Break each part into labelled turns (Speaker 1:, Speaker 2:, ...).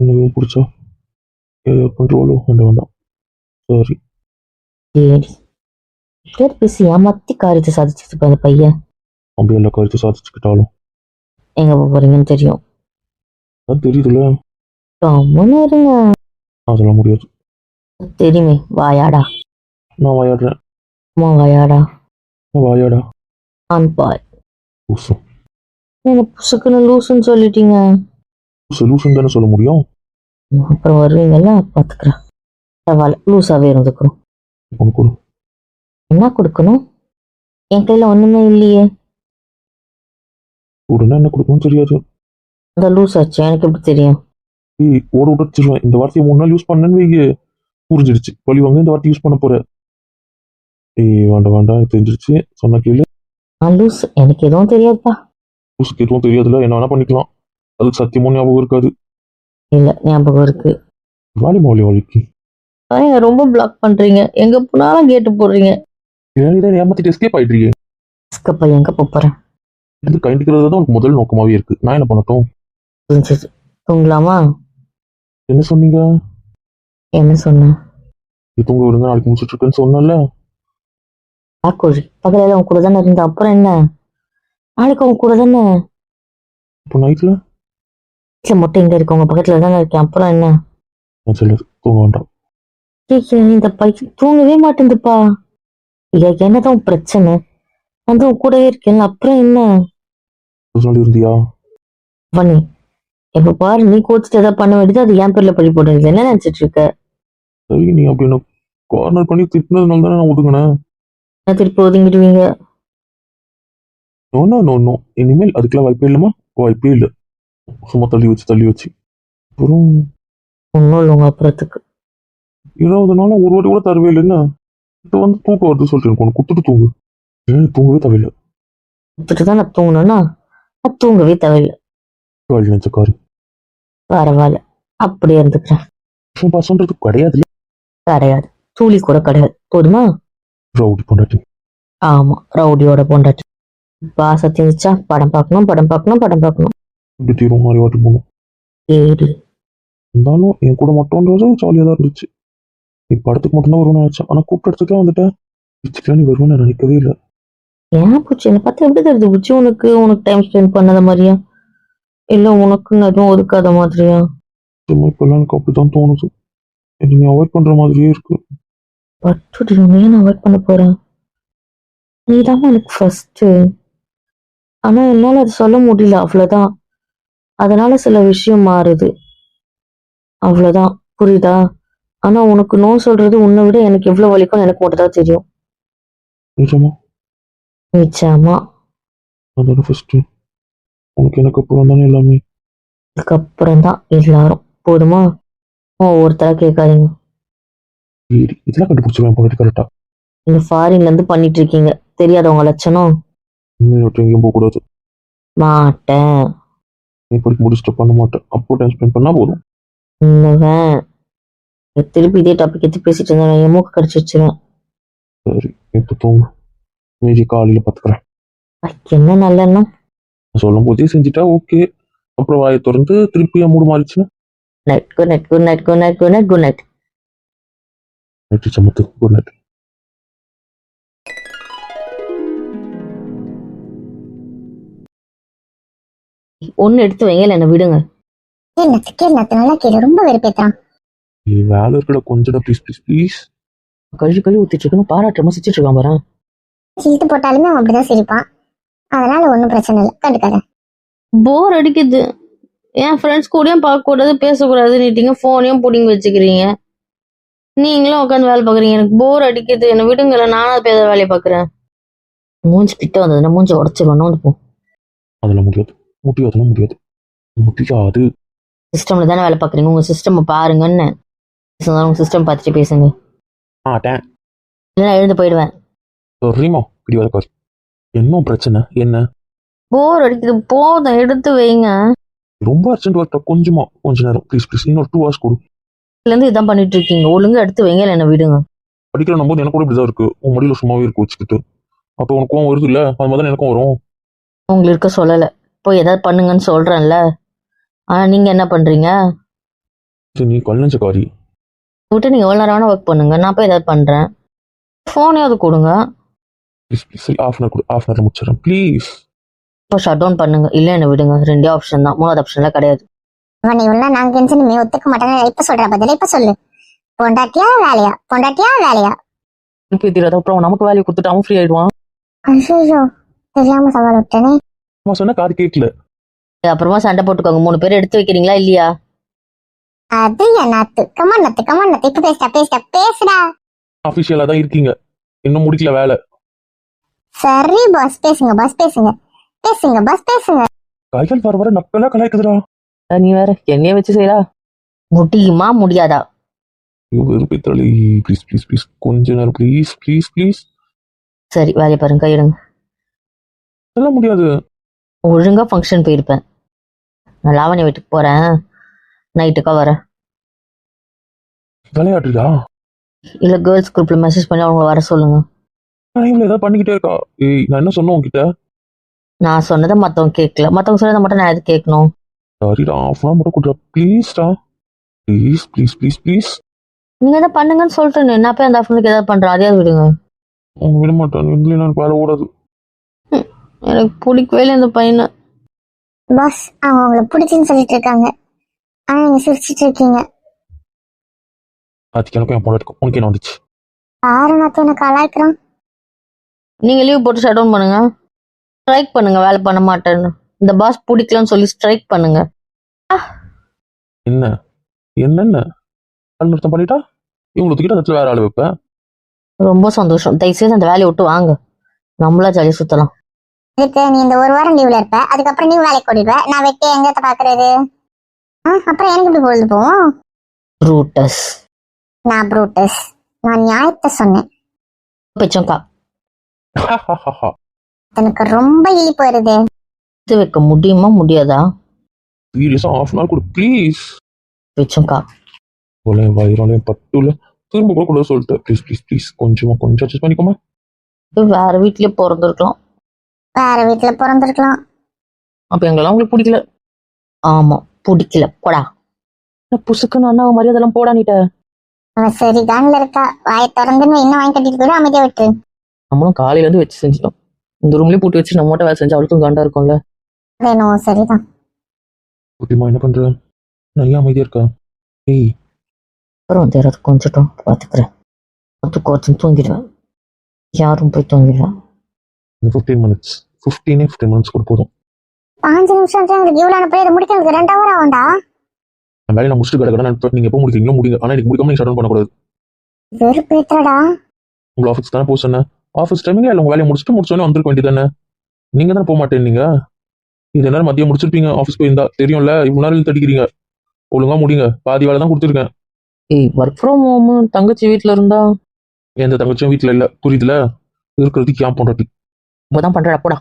Speaker 1: எனக்கு பிடிச்சா? ஏதோ கண்ட்ரோலும் வேண்டாம். வேண்டாம் சாரி.
Speaker 2: பேர் பேசி ஏமாத்தி காரியத்தை சாதிச்சிட்டு இருப்ப அந்த பையன்.
Speaker 1: அப்படி எல்லா கருத்து சாதிச்சுக்கிட்டாலும்.
Speaker 2: எங்க போறீங்கன்னு தெரியும்.
Speaker 1: அதான் தெரியுதுல்ல.
Speaker 2: கம்முன்னு இருங்க.
Speaker 1: அதெல்லாம் முடியாது.
Speaker 2: தெரியுமே வாயாடா.
Speaker 1: நான் வாயாடுறேன்.
Speaker 2: அம்மா வாயாடா.
Speaker 1: நான் வாயாடா.
Speaker 2: ஆன் பாய்
Speaker 1: லூசு
Speaker 2: என்ன புசுக்குன்னு லூசுன்னு சொல்லிட்டீங்க.
Speaker 1: சொல்யூஷன் தானே சொல்ல முடியும்?
Speaker 2: அப்புறம் வருவீங்கல்ல பாத்துக்கிறேன் பரவாயில்ல லூஸாவே இருந்துக்கிறோம்.
Speaker 1: உனக்கு ஒரு
Speaker 2: என்ன கொடுக்கணும்? என் கையில ஒண்ணுமே இல்லையே.
Speaker 1: உடனே என்ன கொடுக்கணும்னு தெரியாது.
Speaker 2: அந்த லூஸ் ஆச்சு எனக்கு எப்படி தெரியும்?
Speaker 1: ஏய் ஓட உடச்சிருவேன் இந்த வார்த்தையை மூணு நாள் யூஸ் பண்ணேன்னு வைங்க புரிஞ்சிடுச்சு. பழி வாங்க இந்த வார்த்தை யூஸ் பண்ண போற ஏய் வேண்டாம் வேண்டாம் தெரிஞ்சிருச்சு. சொன்ன கேளு.
Speaker 2: நான் லூஸ் எனக்கு எதுவும் தெரியாதுப்பா.
Speaker 1: லூசுக்கு எதுவும் தெரியாதுல என்ன வேணா பண்ணிக்கலாம். அதுக்கு சத்தியமும் ஞாபகம் இருக்காது?
Speaker 2: இல்ல ஞாபகம் இருக்கு.
Speaker 1: வாலி மௌலி
Speaker 2: ஏங்க ரொம்ப பிளாக் பண்றீங்க. எங்க போனாலும் கேட்டு போடுறீங்க.
Speaker 1: ஏன் ஏமாத்திட்டு எஸ்கேப் ஆயிடுறீங்க
Speaker 2: ஸ்கப்பா எங்க போறேன்?
Speaker 1: இது கைண்டிக்கிறது தான் உனக்கு முதல் நோக்கமாவே இருக்கு. நான் என்ன பண்ணட்டும்?
Speaker 2: புரிஞ்சுது தூங்கலாமா?
Speaker 1: என்ன சொன்னீங்க?
Speaker 2: என்ன சொன்னேன்
Speaker 1: இது தூங்க விடுங்க நாளைக்கு முடிச்சிட்டு இருக்கேன்னு சொன்னல
Speaker 2: ஆக்கோழி பகலையில உன் கூட தானே இருந்த. அப்புறம் என்ன? நாளைக்கு உன் கூட தானே?
Speaker 1: இப்போ நைட்ல
Speaker 2: வீட்டுல மட்டும் எங்க இருக்கு? உங்க பக்கத்துல தானே இருக்கேன். அப்புறம் என்ன?
Speaker 1: நான் சொல்லு தூங்க வேண்டாம்
Speaker 2: கேக்குறேன், இந்த பையன் தூங்கவே மாட்டேங்குதுப்பா. இல்ல என்னதான் உன் பிரச்சனை? வந்து உன் கூடவே இருக்கேன்ல. அப்புறம் என்ன?
Speaker 1: இருந்தியா
Speaker 2: பண்ணி எப்ப பாரு நீ கோச்சிட்டு ஏதாவது பண்ண வேண்டியது அது என் பேர்ல பழி போடுறது. என்ன நினைச்சிட்டு இருக்க?
Speaker 1: சரி நீ அப்படி என்ன கார்னர் பண்ணி திட்டினதுனால தானே நான் ஒதுங்கினேன்
Speaker 2: என்ன திருப்பி ஒதுங்கிடுவீங்க?
Speaker 1: நோ நோ நோ நோ இனிமேல் அதுக்கெல்லாம் வாய்ப்பே இல்லைமா வாய்ப்பே இல்லை. சும்மா தள்ளி வச்சு தள்ளி வச்சு. அப்புறம்
Speaker 2: ஒன்றும் இல்லை அப்புறத்துக்கு.
Speaker 1: இருபது நாளும் ஒரு வாட்டி கூட தரவே இல்லைன்னா இப்போ வந்து தூக்கம் வருது சொல்லிட்டு எனக்கு ஒன்று குத்துட்டு தூங்கு. ஏன்? தூங்கவே தேவையில்லை.
Speaker 2: கொடுத்துட்டு தான் நான் தூங்கணும்னா? நான் தூங்கவே தேவையில்லை.
Speaker 1: வழி நினச்சக்காரு
Speaker 2: பரவாயில்ல. அப்படியே இருந்துக்கிறேன்.
Speaker 1: பாசன்றது கிடையாது
Speaker 2: கிடையாது. தூளி கூட கிடையாது. போதுமா?
Speaker 1: ரவுடி பொண்டாட்டி.
Speaker 2: ஆமா ரவுடியோட பொண்டாட்டி. இருந்துச்சா படம் பார்க்கணும் படம் பார்க்கணும் படம் பார்க்கணும்.
Speaker 1: இப்படி தீரும் மாதிரி வாட்டி போகணும்.
Speaker 2: ஏடி
Speaker 1: இருந்தாலும் என் கூட மட்டும்ன்றது ஜாலியாக தான் இருந்துச்சு. நீ படத்துக்கு மட்டும்தான் வருவேன் நினச்சேன். ஆனால் கூப்பிட்ட இடத்துக்குலாம் வந்துட்டேன். வச்சுக்கலாம் நீ வருவேன்னு நான் நினைக்கவே இல்லை.
Speaker 2: ஏன் பூச்சி? என்னை பார்த்தா எப்படி தெரியுது? பூச்சி உனக்கு உனக்கு டைம் ஸ்பெண்ட் பண்ணாத மாதிரியா? இல்ல உனக்குன்னு எதுவும் ஒதுக்காத மாதிரியா?
Speaker 1: சும்மா இப்போல்லாம் எனக்கு அப்படி தான் தோணுது. எனக்கு நீ அவாய்ட் பண்ணுற மாதிரியே இருக்கு.
Speaker 2: உன்னை ஏன் அவாய்ட் பண்ண போறேன்? நீ எனக்கு ஃபர்ஸ்ட் ஆனா என்னால அது சொல்ல முடியல. அவ்வளவுதான். அதனால சில விஷயம் மாறுது. அவ்வளவுதான். புரியுதா? ஆனா உனக்கு நோ சொல்றது உன்னை விட எனக்கு எவ்வளவு வலிக்கும் எனக்கு மட்டும் தான் தெரியும்.
Speaker 1: நிஜமா?
Speaker 2: நிச்சயமா
Speaker 1: ஃபர்ஸ்ட் உனக்கு எனக்கு அப்புறம் தானே எல்லாமே?
Speaker 2: அதுக்கப்புறம் தான் எல்லாரும். போதுமா? ஒவ்வொருத்தரா கேட்காதீங்க.
Speaker 1: இதெல்லாம் கண்டுபிடிச்சிருவேன் பொண்டாட்டி கரெக்டாக
Speaker 2: நீங்க ஃபாரின்ல இருந்து பண்ணிட்டு இருக்கீங்க. தெரியாதவங்க லட்சணம்.
Speaker 1: விட்டு எங்கேயும் போகக்கூடாது.
Speaker 2: மாட்டேன்.
Speaker 1: நீ படிக்க முடிச்சுட்டு பண்ண மாட்டேன். அப்போ டைம் ஸ்பெண்ட் பண்ணால் போதும்.
Speaker 2: திருப்பி இதே டாபிக் எடுத்து பேசிட்டு இருந்தா நான் என் மூக்கு கடிச்சு வச்சிருவேன்.
Speaker 1: சரி இப்போ தூங்கு. மீதி காலையில் பார்த்துக்கிறேன்
Speaker 2: என்ன நல்லெண்ணம்
Speaker 1: சொல்லும் போதே செஞ்சுட்டா ஓகே அப்புறம் வாயை திறந்து திருப்பி மூடு மாறிச்சுன்னா
Speaker 2: night good night good night good night good night good night
Speaker 1: night சமத்து குட் நைட்
Speaker 2: ஒன்னு எடுத்து வைங்க இல்ல என்ன விடுங்க.
Speaker 3: கேள் நத்து கேள் நத்து நல்லா கேளு ரொம்ப வெறுப்பேத்தான்
Speaker 1: நீ வேலை கொஞ்சம் ப்ளீஸ் ப்ளீஸ் ப்ளீஸ்
Speaker 2: கழுவி கழுவி ஊத்திட்டு இருக்கணும் பாராட்டுறமா சிரிச்சிட்டு இருக்கான் பாரு
Speaker 3: இழுத்து போட்டாலுமே அவன் அப்படிதான் சிரிப்பான். அதனால ஒன்றும் பிரச்சனை இல்லை கண்டுக்காத.
Speaker 2: போர் அடிக்குது. என் ஃப்ரெண்ட்ஸ் கூடயும் பார்க்க கூடாது பேசக்கூடாது நீட்டிங்க ஃபோனையும் பிடிங்கி வச்சுக்கிறீங்க. நீங்களும் உட்காந்து வேலை பார்க்குறீங்க. எனக்கு போர் அடிக்குது. என்னை விடுங்கள நானும் பேச வேலையை பார்க்குறேன். மூஞ்சி கிட்ட வந்ததுன்னா மூஞ்சி உடச்சிடணும் போ.
Speaker 1: அதெல்லாம் முடியாது. முடியாதுலாம் முடியாது முடியாது
Speaker 2: சிஸ்டம்ல தானே வேலை பார்க்குறீங்க? உங்க சிஸ்டம் பாருங்கன்னு. சொன்னாலும் உங்க சிஸ்டம் பார்த்துட்டு பேசுங்க.
Speaker 1: ஆட்டேன்
Speaker 2: இல்லைன்னா எழுந்து போயிடுவேன்.
Speaker 1: சரிம்மா இப்படி வரக்கார் என்ன பிரச்சனை? என்ன?
Speaker 2: போர் அடிக்குது. போதும் எடுத்து வைங்க.
Speaker 1: ரொம்ப அர்ஜென்ட் ஒர்க்கா கொஞ்சமா கொஞ்ச நேரம். ப்ளீஸ் ப்ளீஸ் இன்னொரு டூ ஹவர்ஸ் கொடு.
Speaker 2: இதுலேருந்து இதான் பண்ணிட்டு இருக்கீங்க ஒழுங்கா எடுத்து வைங்க இல்லை என்ன விடுங்க.
Speaker 1: படிக்கிற போது எனக்கு கூட இப்படிதான் இருக்கு. உன் மடியில சும்மாவே இருக்கு வச்சுக்கிட்டு. அப்போ உனக்கு கோவம் வருது இல்ல? அது மாதிரி எனக்கும் வரும்.
Speaker 2: உங்களுக்கு இருக்க சொல்லலை. போய் ஏதாவது பண்ணுங்கன்னு சொல்றேன்ல. ஆனா நீங்க என்ன பண்றீங்க?
Speaker 1: சரி, நீ கல்லஞ்சக்காரி
Speaker 2: விட்டு நீங்கள் எவ்வளோ நேரம் வேணால் ஒர்க் பண்ணுங்க. நான் போய் ஏதாவது பண்ணுறேன் ஃபோனையாவது கொடுங்க.
Speaker 1: ப்ளீஸ் ப்ளீஸ் சரி ஆஃப் அன் கூட ஆஃப் அன் முடிச்சிடறேன். ப்ளீஸ்
Speaker 2: இப்போ ஷட் டவுன் பண்ணுங்க. இல்லை என்ன விடுங்க. ரெண்டே ஆப்ஷன் தான். மூணாவது ஆப்ஷன்லாம் கிடையாது.
Speaker 3: அவன் இவனா நாங்க கெஞ்சனுமே ஒத்துக்க மாட்டேன்னு இப்ப சொல்ற பதில இப்ப சொல்லு. பொண்டாட்டியா வேலையா? பொண்டாட்டியா வேலையா?
Speaker 2: தெரியாது அப்புறம் நமக்கு வேலையை கொடுத்துட்டு அவன் ஃப்ரீ ஆயிடுவான்.
Speaker 3: ஐயோ தெரியாம சவால் விட்டேனே.
Speaker 1: அம்மா சொன்ன காது கேட்கல.
Speaker 2: அப்புறமா சண்டை போட்டுக்கோங்க. மூணு பேர் எடுத்து வைக்கிறீங்களா இல்லையா?
Speaker 3: அது நாத்து. கமான் நத்து. கமான் நத்து. இப்ப பேசுடா பேசுடா. பேசுடா.
Speaker 1: அஃபிஷியலாக தான் இருக்கீங்க. இன்னும் முடிக்கல வேலை.
Speaker 3: சரி பாஸ் பேசுங்க பாஸ் பேசுங்க. பேசுங்க பாஸ் பேசுங்க.
Speaker 1: கைகள் வர வர நக்கலா கலாய்க்குதுடா.
Speaker 2: நீ வேற என்னைய வச்சு செய்யறா முடியுமா முடியாதா?
Speaker 1: வெறுப்பை தளி ப்ளீஸ் ப்ளீஸ் ப்ளீஸ் கொஞ்ச நேரம். ப்ளீஸ் ப்ளீஸ் ப்ளீஸ்
Speaker 2: சரி வேலையை பாருங்க. கையிடுங்க
Speaker 1: அதெல்லாம் முடியாது.
Speaker 2: ஒழுங்கா ஃபங்க்ஷன் போயிருப்பேன். நான் லாவணி வீட்டுக்கு போறேன். நைட்டுக்கா வரேன்.
Speaker 1: விளையாடுறியா
Speaker 2: இல்ல கேர்ள்ஸ் குரூப்ல மெசேஜ் பண்ணி அவங்கள வர சொல்லுங்க.
Speaker 1: இவ்வளோ ஏதாவது பண்ணிக்கிட்டே இருக்கா? ஏய் நான் என்ன சொன்னேன் உன்கிட்ட?
Speaker 2: நான் சொன்னதை மத்தவங்க கேட்கல. மத்தவங்க சொன்னதை மட்டும் நான் எது கேட்கணும்?
Speaker 1: சரிடா ஆஃப் அன் மட்டும் கொடுறா. ப்ளீஸ்டா ப்ளீஸ் ப்ளீஸ் ப்ளீஸ் ப்ளீஸ்
Speaker 2: நீங்க எதாவது பண்ணுங்கன்னு சொல்லிட்டு நான் போய் அந்த ஆஃப்டர்னுக்கு ஏதாவது பண்றேன். அதையாவது விடுங்க.
Speaker 1: அவங்க விட மாட்டான். இல்லைன்னா எனக்கு வேலை ஓடாது.
Speaker 2: எனக்கு பிடிக்கவே இல்லை இந்த பையனை.
Speaker 3: பாஸ் அவங்க உங்களை பிடிச்சுன்னு சொல்லிட்டு இருக்காங்க. ஆனா நீங்க சிரிச்சிட்டு இருக்கீங்க.
Speaker 1: அதுக்கு எனக்கும் என் பொண்ணு உனக்கு என்ன வந்துச்சு?
Speaker 3: ஆறு நாத்து என்ன கலாய்க்கிறான்
Speaker 2: நீங்க லீவ் போட்டு ஷட் டவுன் பண்ணுங்க. ஸ்ட்ரைக் பண்ணுங்க வேலை பண்ண மாட்டேன்னு. இந்த பாஸ் பிடிக்கலன்னு சொல்லி ஸ்ட்ரைக் பண்ணுங்க.
Speaker 1: என்ன? என்னென்ன? ஆள் நிறுத்தம் பண்ணிட்டா? இவங்களை தூக்கிட்டு அந்த இடத்துல வேற ஆள் வைப்பேன்
Speaker 2: ரொம்ப சந்தோஷம். தயவுசெய்து அந்த வேலையை விட்டு வாங்க. நம்மளா ஜாலியாக சுத்தலாம்.
Speaker 3: இதுக்கு நீ இந்த ஒரு வாரம் லீவ்ல இருப்ப. அதுக்கப்புறம் நீ வேலைக்கு ஓடிடுவ. நான் வெட்டி எங்க பாக்குறது? ஆ, அப்புறம் எனக்கு இப்படி பொழுது போவோம்
Speaker 2: ரூட்டஸ்
Speaker 3: நான் ப்ரூட்டஸ் நான் நியாயத்தை சொன்னேன்.
Speaker 2: பெச்சங்கா.
Speaker 3: எனக்கு ரொம்ப இழிப்பு வருது.
Speaker 2: இது வைக்க முடியுமா முடியாதா?
Speaker 1: சீரியஸா ஆஃப் அன் கொடு. ப்ளீஸ்
Speaker 2: பெச்சங்கா.
Speaker 1: கொலை வயிறாலையும் பட்டுல. திரும்ப கூட கூட சொல்லிட்டு ப்ளீஸ் ப்ளீஸ் ப்ளீஸ் கொஞ்சமா கொஞ்சம் அட்ஜஸ்ட் பண்ணிக்கோமா.
Speaker 2: வேற வீட்லயே பிறந்திருக்கலாம்.
Speaker 3: வேற வீட்டுல பிறந்திருக்கலாம்.
Speaker 2: அப்ப எங்களெல்லாம் உங்களுக்கு பிடிக்கல. ஆமா பிடிக்கல. போடா. புசுக்குன்னு அண்ணா மரியாதைலாம் போடா நீட்ட.
Speaker 3: அவன் சரி கான்ல இருக்கா. வாயை திறந்துன்னு இன்னும் வாங்கி கட்டிட்டு போயிடும் அமைதியா விட்டு
Speaker 2: நம்மளும் காலையில இருந்து வச்சு செஞ்சிட்டோம். இந்த ரூம்லயே போட்டு வச்சு நம்ம மட்டும் வேலை செஞ்சு அவளுக்கும் காண்டா இருக்கும்ல.
Speaker 3: வேணும் சரிதான்.
Speaker 1: குட்டிமா என்ன பண்ற? ஏன் அமைதியா இருக்கா? ஏய்.
Speaker 2: அப்புறம் யாராவது கொஞ்சட்டும் பார்த்துக்கிறேன். அது கொஞ்சம் தூங்கிடுவேன். யாரும் போய் தூங்கிடுவேன்
Speaker 1: ஃபிஃப்டீன் மினிட்ஸ் ஃபிஃப்டீனே ஃபிஃப்டீன் மினிட்ஸ் கூட போதும்.
Speaker 3: பாஞ்சு நிமிஷம் எங்களுக்கு இவ்வளவு அனுப்பி இதை முடிக்கிறதுக்கு ரெண்டு ஹவர் ஆகும்டா.
Speaker 1: நான் வேலையை நான் முடிச்சுட்டு கிடக்கிறேன் நான் நீங்க எப்போ முடிக்கிறீங்களோ முடிங்க. ஆனா எனக்கு முடிக்காம நீங்க ஷட் பண்ணக்கூடாது.
Speaker 3: வெறுப்பு ஏத்துறடா
Speaker 1: உங்க ஆஃபீஸ் தானே போக சொன்னேன். ஆஃபீஸ் டைமிங் இல்லை. உங்க வேலையை முடிச்சுட்டு முடிச்சோடனே வந்திருக்க வேண்டியதானே நீங்க தானே போக மாட்டேன்னீங்க இது நேரம் மதியம் முடிச்சிருப்பீங்க? ஆஃபீஸ் போயிருந்தா. தெரியும்ல. இவ்வளவு நேரம் இழுத்து அடிக்கிறீங்க ஒழுங்கா முடிங்க. பாதி வேலை தான் கொடுத்துருக்கேன்.
Speaker 2: ஏய் ஒர்க் ஃப்ரம் ஹோம் தங்கச்சி வீட்டில் இருந்தா?
Speaker 1: எந்த தங்கச்சியும் வீட்டில் இல்லை. புரியுதுல? இருக்கிறதுக்கு ஏன் பண்ணுறது
Speaker 2: இப்போ தான் பண்ணுறா போடா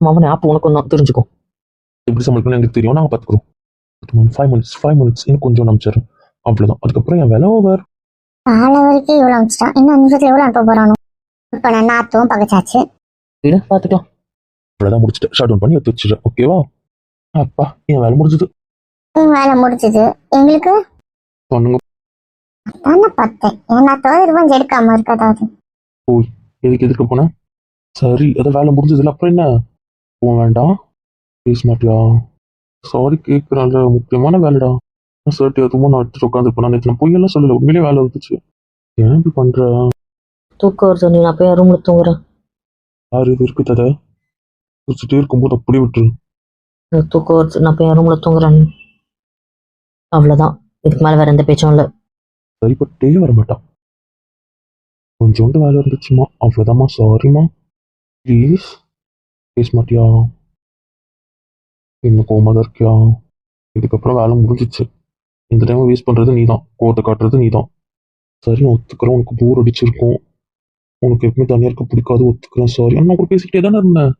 Speaker 2: மாமன் ஆப் உனக்கு தான் தெரிஞ்சுக்கோ
Speaker 1: எப்படி சமைக்கணும்னு எனக்கு தெரியும். நாங்கள் பார்த்துக்குறோம் ஃபைவ் மினிட்ஸ் ஃபைவ் மினிட்ஸ் இன்னும் கொஞ்சம் நம்பிச்சிடுறேன் அவ்வளோதான் அதுக்கப்புறம் என் வேலை ஓவர்
Speaker 3: காலை வரைக்கும் இவ்வளவு அனுப்பிச்சிட்டான் இன்னும் அஞ்சு நிமிஷத்துல எவ்வளவு அனுப்ப போறானோ? இப்ப நான் நாத்தும் பகச்சாச்சு.
Speaker 2: விடு பார்த்துக்கலாம்
Speaker 1: அவ்வளோதான் முடிச்சுட்டு ஷட் டவுன் பண்ணி எடுத்து வச்சிடுறேன். ஓகேவா அப்பா என் வேலை முடிஞ்சது.
Speaker 3: உன் வேலை முடிச்சது எங்களுக்கு?
Speaker 1: பண்ணுங்க.
Speaker 3: தானே பார்த்தேன். ஏன்னா தோது கொஞ்சம் எடுக்காம இருக்காதாவது
Speaker 1: எதுக்கு எதுக்கு போனேன் சரி அதான் வேலை முடிஞ்சதுல அப்புறம் என்ன? போக வேண்டாம். பேச மாட்டியா சாரி கேட்குறான்ல முக்கியமான வேலைடா. சர்ட்டி அதுவும் நான் எடுத்துட்டு உட்காந்துருப்பேன் நேற்று நான் பொய்யெல்லாம் சொல்லல. உண்மையிலே வேலை இருந்துச்சு ஏன் இப்படி பண்ற?
Speaker 2: தூக்கம் வருது நான் போய் ரூமில் தூங்குறேன்.
Speaker 1: யாரு இது இருக்கு ததை குடிச்சிட்டே இருக்கும்போது அப்படி விட்டுரு.
Speaker 2: எனக்கு தூக்கம் வருது நான் போய் ரூமில் தூங்குறேன். அவ்வளோதான் இதுக்கு மேலே வேற எந்த பேச்சும் இல்லை.
Speaker 1: சரிப்பட்டே வர மாட்டான் கொஞ்சோண்டு வேலை இருந்துச்சுமா? அவ்வளோதாம்மா சாரிம்மா ப்ளீஸ் பேச மாட்டியா என்ன கோமா தான் இருக்கியா? இதுக்கப்புறம் வேலை முடிஞ்சிச்சு. இந்த டைம் வேஸ்ட் பண்ணுறது நீ தான் கோவத்தை காட்டுறது நீ தான் சரி நான் ஒத்துக்கிறேன். உனக்கு போர் அடிச்சிருக்கும். உனக்கு எப்பவுமே தனியாக இருக்க பிடிக்காது. ஒத்துக்கிறேன் சாரி நான் கூட பேசிக்கிட்டே தானே இருந்தேன்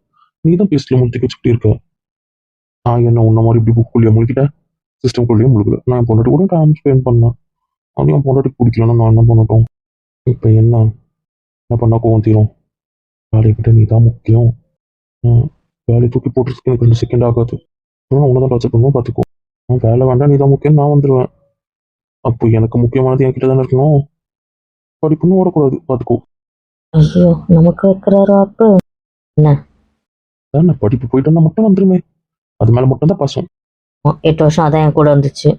Speaker 1: நீ தான் பேசல முழுத்தி வச்சுக்கிட்டே இருக்க. நான் என்ன உன்ன மாதிரி இப்படி புக்குள்ளேயே முழுக்கிட்டேன் சிஸ்டம்குள்ளேயே முழுக்கல நான் என் பொண்டாட்டி கூட டைம் ஸ்பெண்ட் பண்ணேன் அது என் பொண்டாட்டிக்கு பிடிக்கலன்னா நான் என்ன பண்ணட்டும்? இப்போ என்ன? என்ன பண்ணா கோவம் தீரும்? வேலையை நீ தான் முக்கியம். வேலையை தூக்கி போட்டுறதுக்கு எனக்கு ரெண்டு செகண்ட் ஆகாது. நான் உன்னை தான் டார்ச்சர் பண்ணுவோம் பார்த்துக்கோ உன் வேலை வேண்டாம் நீ தான் முக்கியம் நான் வந்துடுவேன் அப்போ எனக்கு முக்கியமானது என்கிட்ட தானே இருக்கணும்? படிப்புன்னு ஓடக்கூடாது பார்த்துக்கோ
Speaker 2: ஐயோ நமக்கு வைக்கிறாரு அப்ப?
Speaker 1: அதான் நான் படிப்பு போயிட்டோம்னா மட்டும் வந்துருமே. அது மேலே மட்டும் தான் பாசம்.
Speaker 2: எட்டு வருஷம் அதான் என் கூட இருந்துச்சு.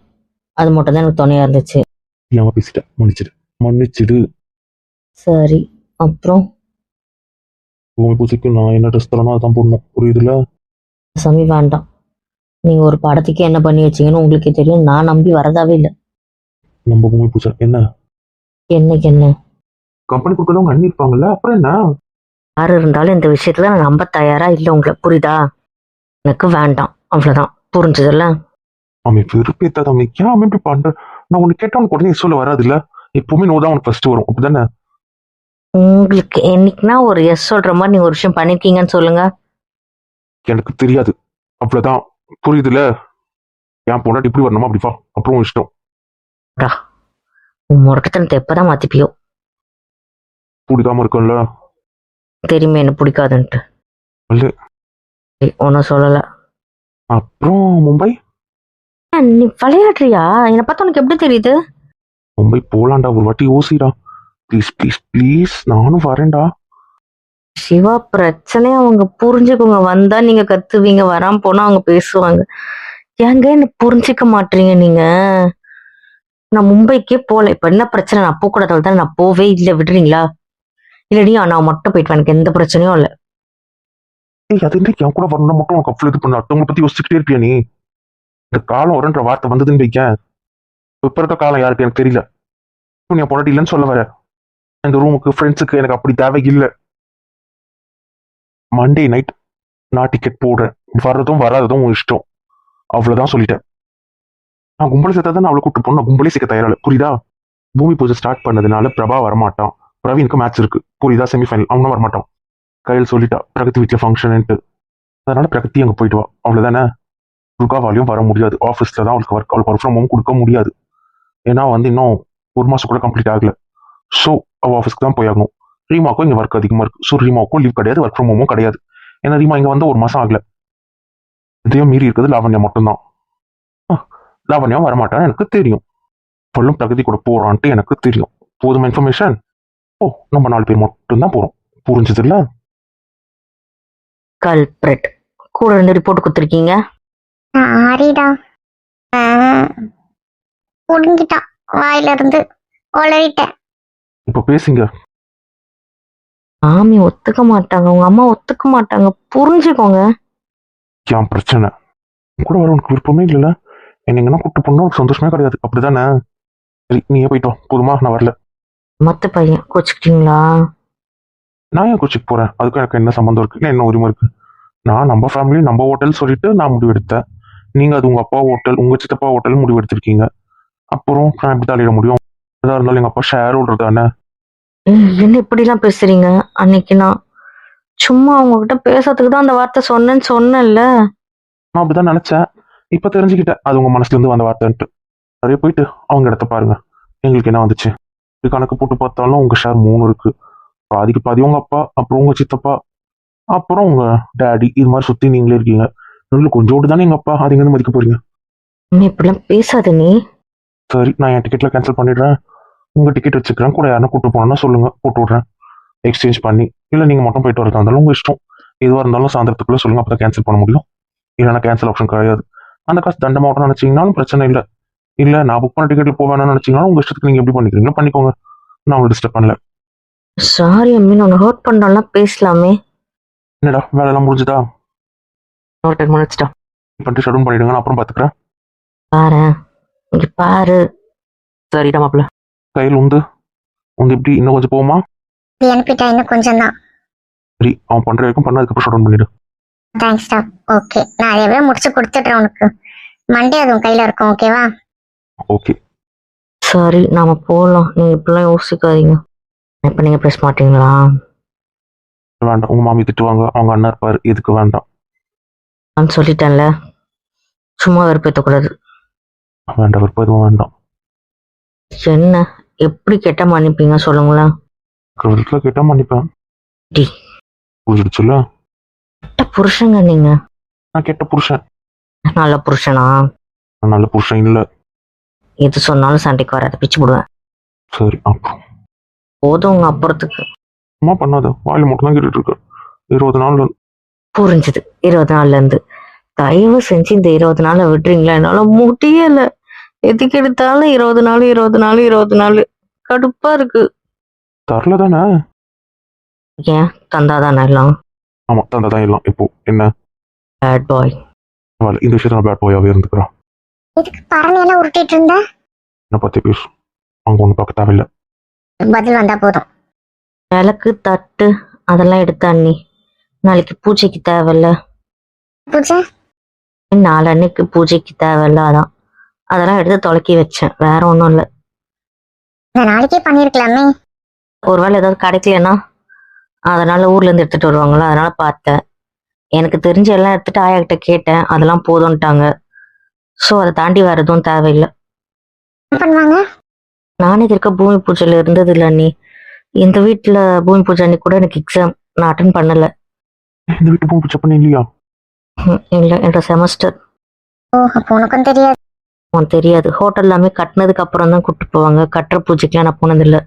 Speaker 2: அது மட்டும் தான் எனக்கு துணையா இருந்துச்சு.
Speaker 1: ஏன் பேசிட்டேன் மன்னிச்சிடு. மன்னிச்சிடு.
Speaker 2: சரி அப்புறம்?
Speaker 1: பூமி பூஜைக்கு நான் என்ன ட்ரெஸ் தரணும் அதான் போடணும். புரியுதுல
Speaker 2: சாமி வேண்டாம். நீங்க ஒரு படத்துக்கு என்ன பண்ணி வச்சீங்கன்னு உங்களுக்கே தெரியும். நான் நம்பி வரதாவே இல்லை.
Speaker 1: நம்ம பூமி பூஜை. என்ன?
Speaker 2: என்னைக்கு என்ன?
Speaker 1: கம்பெனி கொடுக்கறவங்க அண்ணி இருப்பாங்கல்ல? அப்புறம் என்ன?
Speaker 2: யாரு இருந்தாலும் இந்த விஷயத்துல நான் நம்ப தயாரா இல்லை உங்களை. புரியுதா? எனக்கு வேண்டாம். அவ்வளவுதான். புரிஞ்சதுல்ல?
Speaker 1: அவன் வெறுப்பேத்தாத அவன் ஏன் அவன் இப்படி பண்ற? நான் உனக்கு கேட்டா உனக்கு உடனே சொல்ல வராதுல்ல? எப்பவுமே நோ தான் உனக்கு ஃபர்ஸ்ட் வரும். அப்படிதானே?
Speaker 2: உங்களுக்கு என்னைக்குன்னா ஒரு எஸ் சொல்ற மாதிரி நீங்க ஒரு விஷயம் பண்ணிருக்கீங்கன்னு சொல்லுங்க.
Speaker 1: எனக்கு தெரியாது. அவ்வளவுதான். புரியுதுல என் பொண்டாட்டி இப்படி வரணுமா? அப்படி வா. அப்புறம் இஷ்டம்.
Speaker 2: உன் முடக்கத்தனத்தை எப்பதான் மாத்திப்பியோ?
Speaker 1: பிடிக்காம இருக்கும்ல
Speaker 2: தெரியுமே என்ன பிடிக்காதுன்ட்டு. ஒன்னும் சொல்லல.
Speaker 1: அப்புறம் மும்பை?
Speaker 2: நீ விளையாடுறியா? என்னை பார்த்தா உனக்கு எப்படி தெரியுது?
Speaker 1: மும்பை போலாண்டா ஒரு வாட்டி யோசிடா ப்ளீஸ் ப்ளீஸ் ப்ளீஸ். நானும் வரேன்டா.
Speaker 2: சிவா பிரச்சனையை அவங்க புரிஞ்சுக்கோங்க. வந்தா நீங்க கத்துவீங்க வராம போனா அவங்க பேசுவாங்க. ஏங்க என்ன புரிஞ்சுக்க மாட்டீங்க நீங்க? நான் மும்பைக்கே போல. இப்ப என்ன பிரச்சனை? நான் போக கூடாதால தான் நான் போவே இல்லை. விடுறீங்களா? இல்லடி நான் மட்டும் போயிட்டு. எனக்கு எந்த பிரச்சனையும் இல்லை.
Speaker 1: ஏய் அது என்ன? என் கூட வரணும்னா மட்டும் உனக்கு அவ்வளவு இது பண்ண அடுத்தவங்களை பத்தி யோசிச்சுக்கிட்டே இருப்பியா நீ? இந்த காலம் வரும்ன்ற வார்த்தை வந்ததுன்னு வைக்க இப்ப இருக்க காலம் யாருக்கு? எனக்கு தெரியல. நீ பொண்டாட்டி இல்லைன்னு சொல்ல வர. இந்த ரூமுக்கு ஃப்ரெண்ட்ஸுக்கு எனக்கு அப்படி தேவை இல்லை மண்டே நைட் நான் டிக்கெட் போடுறேன். வர்றதும் வராததும் உன் இஷ்டம். அவ்வளோதான் சொல்லிட்டேன். நான் கும்பலை சேர்த்தா தான் அவளை கூட்டு போனோம் நான் கும்பலே சேர்க்க தயாரில்ல புரியுதா? பூமி பூஜை ஸ்டார்ட் பண்ணதுனால பிரபா வரமாட்டான். பிரவீனுக்கு மேட்ச் இருக்கு. புரியுதா? செமிஃபைனல் அவனும் வரமாட்டான். கையில் சொல்லிட்டா. பிரகதி வீட்டில் ஃபங்க்ஷன்ட்டு அதனால பிரகதி அங்கே போயிட்டு வா. அவ்வளோதானே துர்காவாலையும் வர முடியாது. ஆஃபீஸில் தான் அவளுக்கு ஒர்க் அவளுக்கு ஒர்க் ஃப்ரம் ஹோம் கொடுக்க முடியாது. ஏன்னா வந்து இன்னும் ஒரு மாதம் கூட கம்ப்ளீட் ஆகலை. ஸோ அவள் ஆஃபீஸ்க்கு தான் போயாகணும். ரீமாவுக்கும் இங்கே ஒர்க் அதிகமாக இருக்கு. ஸோ ரீமாவுக்கும் லீவ் கிடையாது. ஒர்க் ஃப்ரம் ஹோமும் கிடையாது. ஏன்னா ரீமா இங்கே வந்து ஒரு மாதம் ஆகல. இதையும் மீறி இருக்கிறது லாவண்யா மட்டும்தான். ஆ, லாவண்யா வரமாட்டான்னு எனக்கு தெரியும். அவளும் பிரகதி கூட போறான்ட்டு எனக்கு தெரியும். போதுமா இன்ஃபர்மேஷன் ஓ நம்ம நாலு பேர் மட்டும்தான் போகிறோம் புரிஞ்சதில்ல
Speaker 2: கல்பிரட் கூட இருந்து ரிப்போர்ட் கொடுத்துருக்கீங்க?
Speaker 3: ஆரிடா புடுங்கிட்டான் வாயில இருந்து உளறிட்டேன்.
Speaker 1: இப்போ பேசுங்க.
Speaker 2: மாமி ஒத்துக்க மாட்டாங்க. உங்க அம்மா ஒத்துக்க மாட்டாங்க. புரிஞ்சுக்கோங்க.
Speaker 1: என் பிரச்சனை? உன் கூட வர உனக்கு விருப்பமே இல்லைல்ல. என்னை எங்கன்னா கூட்டு போனா உனக்கு சந்தோஷமே கிடையாது. அப்படிதானே? சரி நீயே போயிட்டோம் போதுமா? நான் வரல.
Speaker 2: மத்த பையன் கோச்சுக்கிட்டீங்களா?
Speaker 1: நான் ஏன் கொச்சிக்கு போறேன்? அதுக்கும் எனக்கு என்ன சம்மந்தம் இருக்கு? இல்லை என்ன உரிமை இருக்கு? நான் நம்ம ஃபேமிலி நம்ம ஹோட்டல் சொல்லிட்டு நான் முடிவு எடுத்தேன் நீங்க அது உங்க அப்பா ஹோட்டல் உங்க சித்தப்பா ஹோட்டல் முடிவு எடுத்திருக்கீங்க அப்புறம் நான் எப்படி தலையிட முடியும். எதா இருந்தாலும் எங்க அப்பா ஷேர் ஹோல்டர் தானே?
Speaker 2: என்ன இப்படிலாம் பேசுறீங்க? அன்னைக்கு நான் சும்மா உங்ககிட்ட பேசுறதுக்கு தான் அந்த வார்த்தை சொன்னேன்னு சொன்னேன்ல.
Speaker 1: நான் அப்படிதான் நினைச்சேன். இப்ப தெரிஞ்சுக்கிட்டேன். அது உங்க மனசுல இருந்து வந்த வார்த்தைன்ட்டு. அப்படியே போயிட்டு அவங்க இடத்த பாருங்க. எங்களுக்கு என்ன வந்துச்சு? இப்படி கணக்கு போட்டு பார்த்தாலும் உங்க ஷேர் மூணு இருக்கு. பாதிக்கு பாதி உங்க அப்பா அப்புறம் உங்க சித்தப்பா அப்புறம் உங்க டேடி இது மாதிரி சுத்தி நீங்களே இருக்கீங்க. நடுவில் கொஞ்சோண்டு தானே எங்க அப்பா? அது எங்க மதிக்க போறீங்க?
Speaker 2: நீ இப்படிலாம் பேசாத நீ.
Speaker 1: சரி நான் என் டிக்கெட்ல கேன்சல் பண்ணிடுறேன். உங்க டிக்கெட் வச்சுக்கிறேன். கூட யாரும் கூட்டு போனோம்னா சொல்லுங்க. போட்டு விடுறேன். எக்ஸ்சேஞ்ச் பண்ணி. இல்ல நீங்க மட்டும் போயிட்டு வரதா இருந்தாலும் உங்க இஷ்டம். எதுவாக இருந்தாலும் சாயந்தரத்துக்குள்ள சொல்லுங்க. அப்பதான் கேன்சல் பண்ண முடியும். இல்லைன்னா கேன்சல் ஆப்ஷன் கிடையாது. அந்த காசு தண்டமாகட்டும் நினைச்சீங்கனாலும் பிரச்சனை இல்லை. இல்ல நான் புக் பண்ண டிக்கெட்ல போவேணும்னு நினைச்சீங்கனாலும் உங்க இஷ்டத்துக்கு நீங்க எப்படி பண்ணிக்கிறீங்களோ பண்ணிக்கோங்க. நான் உங்களை டிஸ்டர்ப் பண்ணல.
Speaker 2: சாரி அம்மி உன்னை ஹர்ட் பண்ணலாம் பேசலாமே.
Speaker 1: என்னடா வேலையெல்லாம் முடிஞ்சுதா?
Speaker 2: ஒரு டென் மினிட்ஸ்டா
Speaker 1: பண்ணிட்டு ஷெட்யூல் பண்ணிடுங்க. நான் அப்புறம் பாத்துக்கிறேன்.
Speaker 2: பாரு இங்க பாரு. சரிடா மாப்பிள்ள.
Speaker 1: கையில் உந்து உந்து எப்படி இன்னும் கொஞ்சம் போகுமா?
Speaker 3: இப்படி அனுப்பிட்டா இன்னும் கொஞ்சம் தான்
Speaker 1: சரி அவன் பண்ற வரைக்கும் பண்ண அதுக்கப்புறம் ஷெட்யூல் பண்ணிடு.
Speaker 3: தேங்க்ஸ்டா ஓகே நான் அதை எப்படியோ முடிச்சு கொடுத்துட்றேன் உனக்கு. மண்டே அது உன் கையில இருக்கும் ஓகேவா
Speaker 1: ஓகே
Speaker 2: சரி நாம போகலாம் நீங்க இப்படிலாம் யோசிக்காதீங்க. இப்ப நீங்க பேச மாட்டீங்களா?
Speaker 1: வேண்டாம் உங்க மாமி திட்டுவாங்க அவங்க அண்ணா இருப்பாரு. எதுக்கு வேண்டாம்.
Speaker 2: நான் சொல்லிட்டேன்ல. சும்மா வெறுப்பேற்றக்கூடாது
Speaker 1: வேண்டாம் விருப்பம் எதுவும் வேண்டாம்.
Speaker 2: என்ன? எப்படி கெட்ட மன்னிப்பீங்க சொல்லுங்களேன்?
Speaker 1: விதத்துல கேட்டா மன்னிப்பேன்
Speaker 2: டி.
Speaker 1: புரிஞ்சிடுச்சுல்ல?
Speaker 2: கெட்ட புருஷங்க நீங்க.
Speaker 1: நான் கெட்ட புருஷன்.
Speaker 2: நல்ல புருஷனா?
Speaker 1: நான் நல்ல புருஷன் இல்ல.
Speaker 2: எது சொன்னாலும் சண்டைக்கு வராது பிச்சு போடுவேன்.
Speaker 1: சரி அப்புறம்
Speaker 2: போதும் உங்க அப்புறத்துக்கு.
Speaker 1: அம்மா பண்ணாத வாயில மட்டும் தான் கேட்டுட்டு இருக்க இருபது நாள்
Speaker 2: புரிஞ்சுது இருபது நாள்ல இருந்து. தயவு செஞ்சு இந்த இருபது நாளை விட்டுறீங்களா? என்னால முடியல. எதுக்கு எடுத்தாலும் இருபது நாள் இருபது நாள் இருபது நாள். கடுப்பா இருக்கு.
Speaker 1: தரல தானே
Speaker 2: ஏன்? தந்தாதானே எல்லாம்?
Speaker 1: ஆமா தந்தா தான் எல்லாம். இப்போ என்ன?
Speaker 2: பேட் பாய்
Speaker 1: பரவாயில்ல இந்த விஷயத்துல நான் பேட் பாயாவே இருந்துக்கிறேன்
Speaker 3: இதுக்கு பரணி எல்லாம் உருட்டிட்டு இருந்த?
Speaker 1: என்னை பத்தி பேசு. அங்க ஒண்ணு பார்க்க தேவையில்ல.
Speaker 3: பதில் வந்தா போதும்.
Speaker 2: விளக்கு தட்டு அதெல்லாம் எடுத்து அண்ணி. நாளைக்கு பூஜைக்கு தேவையில்ல.
Speaker 3: பூஜை?
Speaker 2: நாளன்னைக்கு பூஜைக்கு தேவையில்ல அதான். அதெல்லாம் எடுத்து தொலைக்கி வச்சேன். வேற ஒன்றும் இல்லை.
Speaker 3: நாளைக்கே பண்ணிருக்கலாமே.
Speaker 2: ஒருவேளை ஏதாவது கிடைக்கலன்னா அதனால ஊர்ல இருந்து எடுத்துட்டு வருவாங்களா அதனால பார்த்தேன். எனக்கு தெரிஞ்ச எல்லாம் எடுத்துட்டு ஆயா கிட்ட கேட்டேன். அதெல்லாம் போதும்ட்டாங்க. ஸோ அதை தாண்டி வேற எதுவும் தேவையில்லை.
Speaker 3: பண்ணுவாங்க?
Speaker 2: நானே இருக்க பூமி பூஜையில இருந்தது இல்லை அண்ணி. இந்த வீட்டுல பூமி பூஜை அன்னைக்கு கூட எனக்கு எக்ஸாம் நான் அட்டன் பண்ணல.
Speaker 1: இந்த வீட்டு பூ பூச்சை பண்ணி இல்லையா?
Speaker 2: ம், இல்லை என்னோட செமஸ்டர்
Speaker 3: ஓ அப்போ உனக்கும் தெரியாது.
Speaker 2: உனக்கு தெரியாது. ஹோட்டல் எல்லாமே கட்டினதுக்கு அப்புறம் தான் கூப்பிட்டு போவாங்க. கட்டுற பூஜைக்கெலாம் நான் போனதில்லை.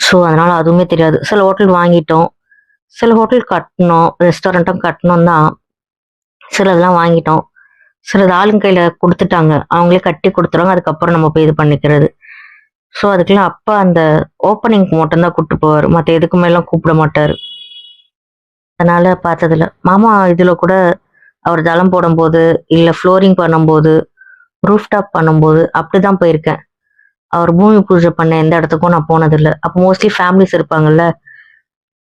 Speaker 2: ஸோ அதனால அதுவுமே தெரியாது. சில ஹோட்டல் வாங்கிட்டோம். சில ஹோட்டல் கட்டினோம் ரெஸ்டாரண்ட்டும் கட்டினோம் தான். சிலதெல்லாம் வாங்கிட்டோம். சிலது ஆளுங்க கையில் கொடுத்துட்டாங்க. அவங்களே கட்டி கொடுத்துருவாங்க. அதுக்கப்புறம் நம்ம போய் இது பண்ணிக்கிறது. ஸோ அதுக்கெல்லாம் அப்பா அந்த ஓப்பனிங்க்கு மட்டும்தான் கூப்பிட்டு போவார். மற்ற எதுக்குமே எல்லாம் கூப்பிட மாட்டார். அதனால பார்த்ததில்ல. மாமா இதில் கூட அவர் தளம் போடும்போது இல்லை ஃப்ளோரிங் பண்ணும்போது ரூஃப் டாப் பண்ணும்போது அப்படிதான் போயிருக்கேன். அவர் பூமி பூஜை பண்ண எந்த இடத்துக்கும் நான் போனதில்லை. அப்போ மோஸ்ட்லி ஃபேமிலிஸ் இருப்பாங்கல்ல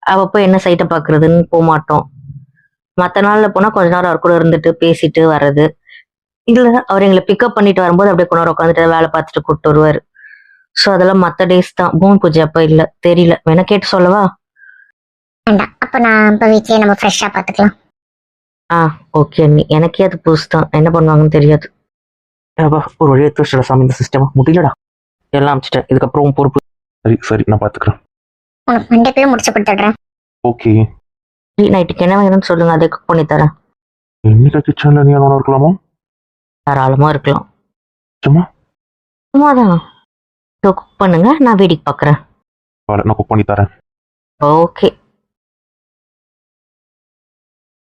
Speaker 2: அவ போய் என்ன சைட்டை பார்க்கறதுன்னு போக மாட்டோம். மற்ற நாளில் போனால் கொஞ்ச நேரம் அவர் கூட இருந்துட்டு பேசிட்டு வர்றது. இல்லை அவர் எங்களை பிக்கப் பண்ணிட்டு வரும்போது அப்படியே நேரம் உட்காந்துட்டு வேலை பார்த்துட்டு கூப்பிட்டு வருவார். ஸோ அதெல்லாம் மற்ற டேஸ் தான். பூமி பூஜை அப்போ இல்லை தெரியல. வேணா கேட்டு சொல்லவா?
Speaker 3: வேண்டாம் அப்ப நான் இப்ப வீட்லயே நம்ம ஃப்ரெஷ்ஷா பாத்துக்கலாம்
Speaker 2: ஆ ஓகே அண்ணி. எனக்கே அது புதுசு தான் என்ன பண்ணுவாங்கன்னு தெரியாது. ஏப்பா ஒரு வழியை எடுத்து சாமி இந்த சிஸ்டம் முடியலடா. எல்லாம் அமைச்சிட்டேன். இதுக்கப்புறம் பொறுப்பு.
Speaker 1: சரி சரி நான் பாத்துக்கிறேன்.
Speaker 3: உனக்கு மண்டேக்குள்ள முடிச்சு கொடுத்துடுறேன்.
Speaker 1: ஓகே.
Speaker 2: நைட்டுக்கு என்ன வேணும்னு சொல்லுங்க அதை குக் பண்ணி தரேன்.
Speaker 1: என்னைக்கா கிச்சன்ல நீ என்ன இருக்கலாமா?
Speaker 2: தாராளமா இருக்கலாம்.
Speaker 1: சும்மா?
Speaker 2: சும்மாதான் குக் பண்ணுங்க நான் வேடிக்கை பார்க்குறேன்
Speaker 1: நான் குக் பண்ணி தரேன்.
Speaker 2: ஓகே.